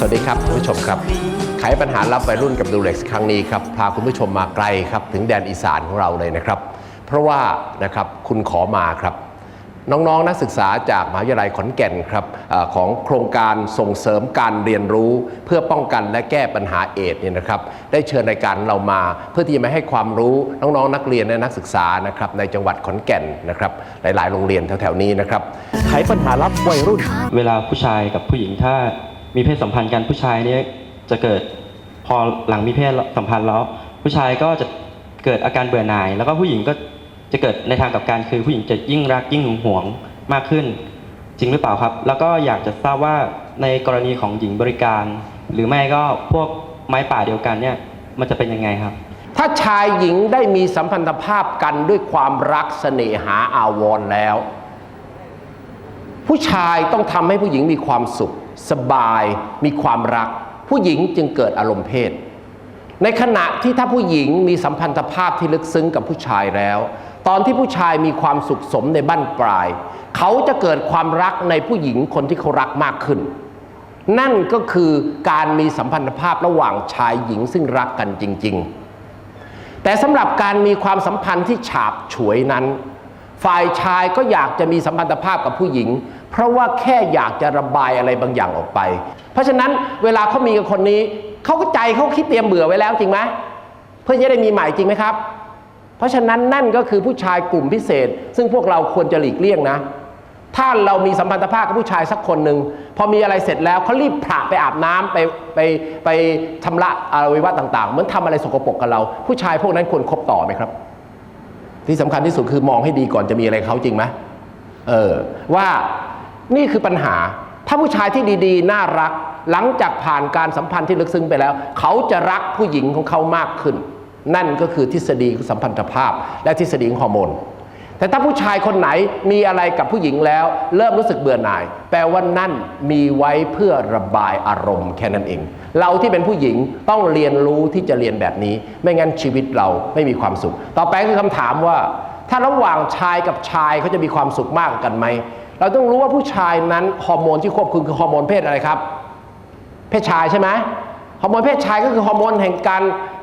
สวัสดีครับคุณผู้ชมครับไขปัญหารับวัยรุ่นกับดูเล็กครั้งนี้ครับพาคุณผู้ชมมาไกลครับถึงแดนอีสานของเราเลยนะครับ เพราะว่านะครับคุณขอมาครับ น้องๆนักศึกษาจากมหาวิทยาลัยขอนแก่นครับอของโครงการส่งเสริมการเรียนรู้ เพื่อป้องกันและแก้ปัญหาเอดเนี่ยนะครับได้เชิญรายการเรามา เพื่อที่จะมาให้ความรู้น้องๆนักเรียนและนักศึกษานะครับในจังหวัดขอนแก่นนะครับหลายๆ โรงเรียนแถวๆนี้นะครับไขปัญหารับวัยรุ่น เวลาผู้ชายกับผู้หญิงถ้า มีเพศสัมพันธ์กันผู้ชายเนี่ยจะเกิดพอหลังมีเพศสัมพันธ์แล้ว ผู้ชายก็จะเกิดอาการเบื่อหน่าย แล้วก็ผู้หญิงก็จะเกิดในทางกับการคือผู้หญิงจะยิ่งรักยิ่งหึงหวงมากขึ้น จริงหรือเปล่าครับ แล้วก็อยากจะทราบว่าในกรณีของหญิงบริการ หรือไม่ก็พวกไม้ป่าเดียวกันเนี่ยมันจะเป็นยังไงครับ ถ้าชายหญิงได้มีสัมพันธภาพกันด้วยความรักเสน่หาอาวรณ์แล้ว ผู้ชายต้องทำให้ผู้หญิงมีความสุข สบาย มีความรัก ผู้หญิงจึงเกิดอารมณ์เพศ ในขณะที่ถ้าผู้หญิงมีสัมพันธภาพที่ลึกซึ้งกับผู้ชายแล้ว ตอนที่ผู้ชายมีความสุขสมในบั้นปลาย เขาจะเกิดความรักในผู้หญิงคนที่เขารักมากขึ้น นั่นก็คือการมีสัมพันธภาพระหว่างชายหญิงซึ่งรักกันจริง ๆ แต่สำหรับการมีความสัมพันธ์ที่ฉาบฉวยนั้น ฝ่ายชายก็อยากจะมีสัมพันธภาพกับผู้หญิง เพราะว่าแค่อยากจะระบายอะไรบางอย่างออกไป เพราะฉะนั้นเวลาเขามีกับคนนี้เขาก็ใจเขาคิดเตรียมเบื่อไว้แล้วจริงไหมเพื่อจะได้มีใหม่จริงไหมครับ เพราะฉะนั้นนั่นก็คือผู้ชายกลุ่มพิเศษ ซึ่งพวกเราควรจะหลีกเลี่ยงนะ ถ้าเรามีสัมพันธภาพกับผู้ชายสักคนหนึ่งพอมีอะไรเสร็จแล้วเขารีบผละไปอาบน้ำไปไปไปชำระอวัยวะต่างๆ เหมือนทำอะไรสกปรกกับเรา ผู้ชายพวกนั้นควรคบต่อไหมครับ ที่สำคัญที่สุดคือมองให้ดีก่อนจะมีอะไรเขาจริงไหมเออว่า นี่คือปัญหา ถ้าผู้ชายที่ดีๆ น่ารัก หลังจากผ่านการสัมพันธ์ที่ลึกซึ้งไปแล้ว เขาจะรักผู้หญิงของเขามากขึ้น นั่นก็คือทฤษฎีของสัมพันธภาพ และทฤษฎีของฮอร์โมนแต่ถ้าผู้ชายคนไหนมีอะไรกับผู้หญิงแล้ว เริ่มรู้สึกเบื่อหน่าย แปลว่านั่นมีไว้เพื่อระบายอารมณ์แค่นั้นเอง เราที่เป็นผู้หญิงต้องเรียนรู้ที่จะเรียนแบบนี้ ไม่งั้นชีวิตเราไม่มีความสุข ต่อไปคือคำถามว่า ถ้าระหว่างชายกับชายเขาจะมีความสุขมากกันไหม เราต้องรู้ว่าผู้ชายนั้นฮอร์โมนที่ควบคุมคือฮอร์โมนเพศอะไรครับ เพศชายใช่ไหมฮอร์โมนเพศชายก็คือฮอร์โมนแห่งการ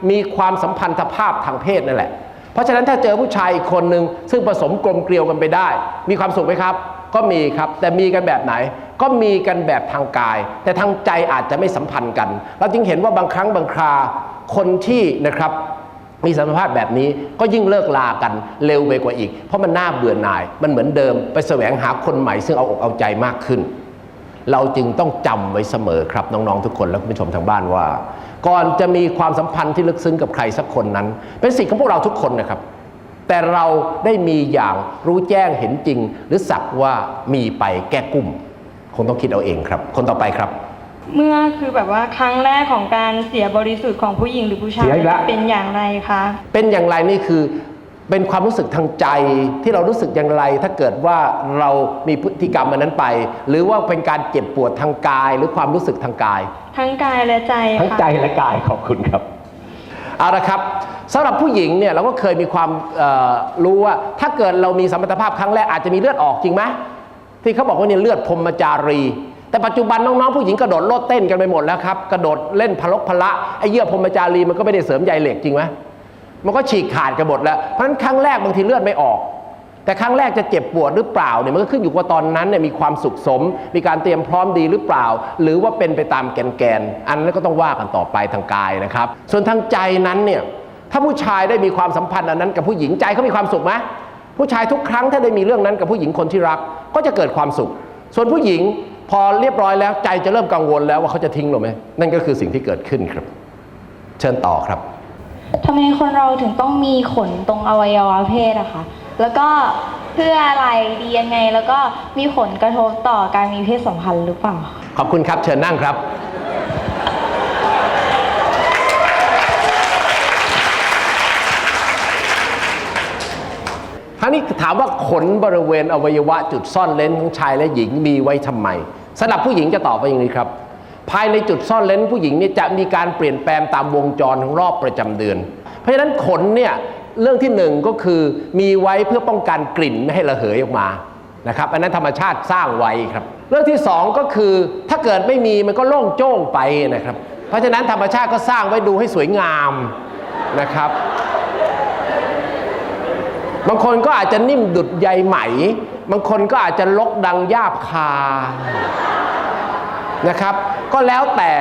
มีความสัมพันธภาพทางเพศนั่นแหละ เพราะฉะนั้นถ้าเจอผู้ชายอีกคนหนึ่งซึ่งผสมกลมเกลียวกันไปได้ มีความสุขไหมครับ ก็มีครับ แต่มีกันแบบไหน ก็มีกันแบบทางกาย แต่ทางใจอาจจะไม่สัมพันธ์กัน เราจึงเห็นว่าบางครั้งบางคราคนที่นะครับ มีสัมพันธภาพแบบนี้ก็ยิ่งเลิกลากันเร็วไปกว่าอีก เพราะมันน่าเบื่อหน่าย มันเหมือนเดิมไปแสวงหาคนใหม่ซึ่งเอาอกเอาใจมากขึ้น เราจึงต้องจำไว้เสมอครับน้องๆทุกคนและคุณผู้ชมทางบ้านว่า ก่อนจะมีความสัมพันธ์ที่ลึกซึ้งกับใครสักคนนั้น เป็นสิทธิ์ของพวกเราทุกคนนะครับ แต่เราได้มีอย่างรู้แจ้งเห็นจริง หรือสักว่ามีไปแก้กุ้มคงต้องคิดเอาเองครับ คนต่อไปครับ เมื่อคือแบบว่าครั้งแรกของการเสียบริสุทธิ์ของผู้หญิงหรือผู้ชายเสียอีกแล้ว เป็นอย่างไรคะเป็นอย่างไรนี่คือเป็นความรู้สึกทางใจที่เรารู้สึกอย่างไร ถ้าเกิดว่าเรามีพฤติกรรมอันนั้นไป หรือว่าเป็นการเจ็บปวดทางกาย หรือความรู้สึกทางกาย ทั้งกายและใจทั้งค่ะใจและกายขอบคุณครับเอาละครับสำหรับผู้หญิงเนี่ยเราก็เคยมีความเอ่อรู้ว่า ถ้าเกิดเรามีสัมพันธภาพครั้งแรกอาจจะมีเลือดออกจริงไหมที่เขาบอกว่าเนี่ยเลือดพรหมจารี แต่ปัจจุบันน้องๆผู้หญิงกระโดดโลดเต้นกันไปหมดแล้วครับกระโดดเล่นพลกพละไอ้เยื่อพรมจารีมันก็ไม่ได้เสริมใยเหล็กจริงไหมมันก็ฉีกขาดกันหมดแล้วเพราะฉะนั้นครั้งแรกบางทีเลือดไม่ออกแต่ครั้งแรกจะเจ็บปวดหรือเปล่าเนี่ยมันก็ขึ้นอยู่กับว่าตอนนั้นเนี่ยมีความสุขสม มีการเตรียมพร้อมดีหรือเปล่า หรือว่าเป็นไปตามแกนแกนๆอันนั้นก็ต้องว่ากันต่อไปทางกายนะครับ ส่วนทางใจนั้นเนี่ยถ้าผู้ชายได้มีความสัมพันธ์อันนั้นกับผู้หญิงใจเขามีความสุขไหมผู้ชายทุกครั้งถ้าได้มีเรื่องนั้นกับผู้หญิงคนที่รัก ก็จะเกิดความสุข ส่วนผู้หญิง พอเรียบร้อยแล้วใจจะเริ่มกังวลแล้วว่าเขาจะทิ้งเราไหมนั่นก็คือสิ่งที่เกิดขึ้นครับ เชิญต่อครับทำไมคนเราถึงต้องมีขนตรงอวัยวะเพศอะคะแล้วก็เพื่ออะไรดียังไง แล้วก็มีผลกระทบต่อการมีเพศสัมพันธ์หรือเปล่า ขอบคุณครับเชิญนั่งครับ ราวนี้ถามว่าขนบริเวณอวัยวะจุดซ่อนเลนของชายและหญิงมีไว้ทำไมสำหรับผู้หญิงจะตอบว่าอย่างนี้ครับ ภายในจุดซ่อนเลนผู้หญิงนี่จะมีการเปลี่ยนแปลงตามวงจรของรอบประจำเดือน เพราะฉะนั้นขนเนี่ยเรื่องที่หนึ่งก็คือมีไว้เพื่อป้องกันกลิ่นไม่ให้ระเหยออกมานะครับอันนั้นธรรมชาติสร้างไว้ครับ เรื่องที่สองก็คือถ้าเกิดไม่มีมันก็โล่งโจ้งไปนะครับ เพราะฉะนั้นธรรมชาติก็สร้างไว้ดูให้สวยงามนะครับ บางคนก็อาจจะนิ่มดุดใยไหม บางคนก็อาจจะลกดังยาบคา นะครับ ก็แล้วแต่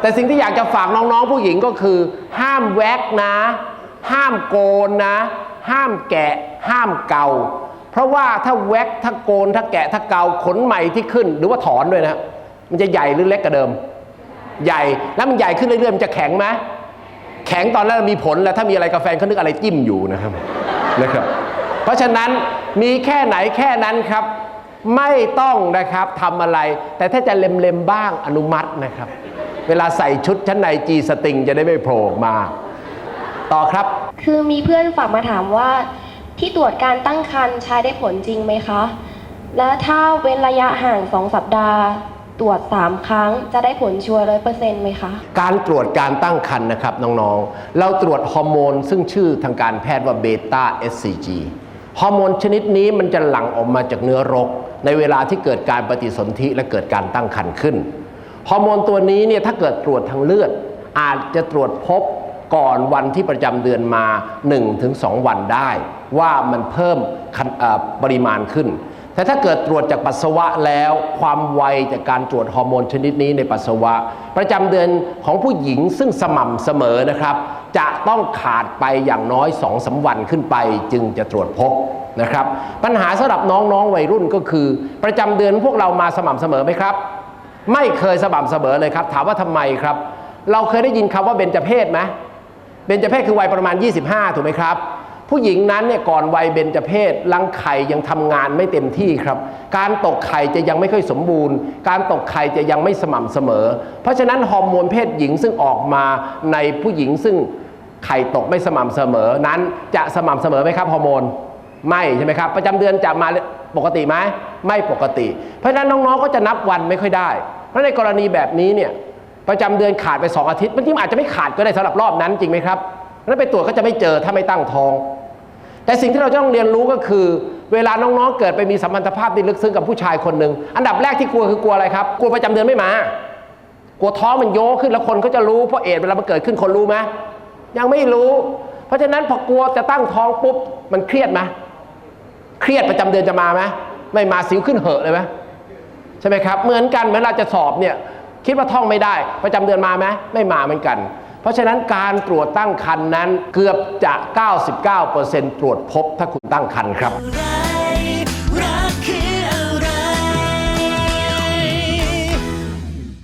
แต่สิ่งที่อยากจะฝากน้องๆผู้หญิงก็คือ ห้ามแว็กนะ ห้ามโกนนะ ห้ามแกะ ห้ามเกา เพราะว่าถ้าแว็กถ้าโกน ถ้าแกะ ถ้าเกาขนใหม่ที่ขึ้น หรือว่าถอนด้วยนะ มันจะใหญ่หรือเล็กกว่าเดิม ใหญ่ แล้วมันใหญ่ขึ้นเรื่อยๆ มันจะแข็งไหมแข็งตอนแรกมีผลแล้วถ้ามีอะไรกาแฟนเขานึกอะไรจิ้มอยู่นะครับ นะครับ เพราะฉะนั้นมีแค่ไหนแค่นั้นครับ ไม่ต้องนะครับทำอะไร แต่ถ้าจะเล็มๆบ้างอนุมัตินะครับ เวลาใส่ชุดชั้นในจีสติงจะได้ไม่โผล่มา ต่อครับ คือมีเพื่อนฝากมาถามว่า ที่ตรวจการตั้งครรภ์ใช้ได้ผลจริงไหมคะ และถ้าเว้นระยะห่าง2สัปดาห์ ตรวจ 3 ครั้งจะได้ผลชัวร์ร้อยเปอร์เซ็นต์ไหมคะ การตรวจการตั้งครรภ์นะครับน้องๆ เราตรวจฮอร์โมนซึ่งชื่อทางการแพทย์ว่าเบต้า SCG ฮอร์โมนชนิดนี้มันจะหลั่งออกมาจากเนื้อรก ในเวลาที่เกิดการปฏิสนธิและเกิดการตั้งครรภ์ขึ้น ฮอร์โมนตัวนี้เนี่ยถ้าเกิดตรวจทางเลือด อาจจะตรวจพบก่อนวันที่ประจำเดือนมา 1-2 วันได้ ว่ามันเพิ่มปริมาณขึ้น แต่ถ้าเกิดตรวจจากปัสสาวะแล้ว ความไวจากการตรวจฮอร์โมนชนิดนี้ในปัสสาวะ ประจำเดือนของผู้หญิงซึ่งสม่ำเสมอนะครับ จะต้องขาดไปอย่างน้อย2อสาวันขึ้นไป จึงจะตรวจพบนะครับ ปัญหาสำหรับน้องๆวัยรุ่นก็คือ ประจำเดือนพวกเรามาสม่ำเสมอไหมครับ ไม่เคยสม่ำเสมอเลยครับ ถามว่าทำไมครับ เราเคยได้ยินคำว่าเบญจเพศไหมเบญจเพศคือวัยประมาณ 25 ถูกไหมครับ ผู้หญิงนั้นเนี่ยก่อนวัยเบญจเพศรังไข่ยังทำงานไม่เต็มที่ครับ การตกไข่จะยังไม่ค่อยสมบูรณ์ การตกไข่จะยังไม่สม่ำเสมอ เพราะฉะนั้นฮอร์โมนเพศหญิงซึ่งออกมาในผู้หญิงซึ่งไข่ตกไม่สม่ำเสมอนั้นจะสม่ำเสมอไหมครับฮอร์โมนไม่ใช่ไหมครับ ประจำเดือนจะมาปกติไหมไม่ปกติ เพราะฉะนั้นน้องๆก็จะนับวันไม่ค่อยได้ เพราะในกรณีแบบนี้เนี่ยประจำเดือนขาดไป 2 อาทิตย์บางทีมันอาจจะไม่ขาดก็ได้สำหรับรอบนั้นจริงไหมครับแล้วไปตรวจก็จะไม่เจอถ้าไม่ตั้งท้อง แต่สิ่งที่เราจะต้องเรียนรู้ก็คือ เวลาน้องๆ เกิดไปมีสัมพันธภาพที่ลึกซึ้งกับผู้ชายคนหนึ่งอันดับแรกที่กลัวคือกลัวอะไรครับ กลัวประจำเดือนไม่มา กลัวท้องมันโยขึ้นแล้วคนเขาจะรู้เพราะเอดเวลามันเกิดขึ้นคนรู้ไหมยังไม่รู้ เพราะฉะนั้นพอกลัวจะตั้งท้องปุ๊บมันเครียดไหมเครียดประจำเดือนจะมาไหมไม่มาสิวขึ้นเหอะเลยไหมใช่ไหมครับเหมือนกันเหมือนเราจะสอบเนี่ยคิดว่าท่องไม่ได้ ประจำเดือนมาไหมไม่มาเหมือนกัน เพราะฉะนั้นการตรวจตั้งครรภ์นั้นเกือบจะ 99%ตรวจพบถ้าคุณตั้งครรภ์ครับ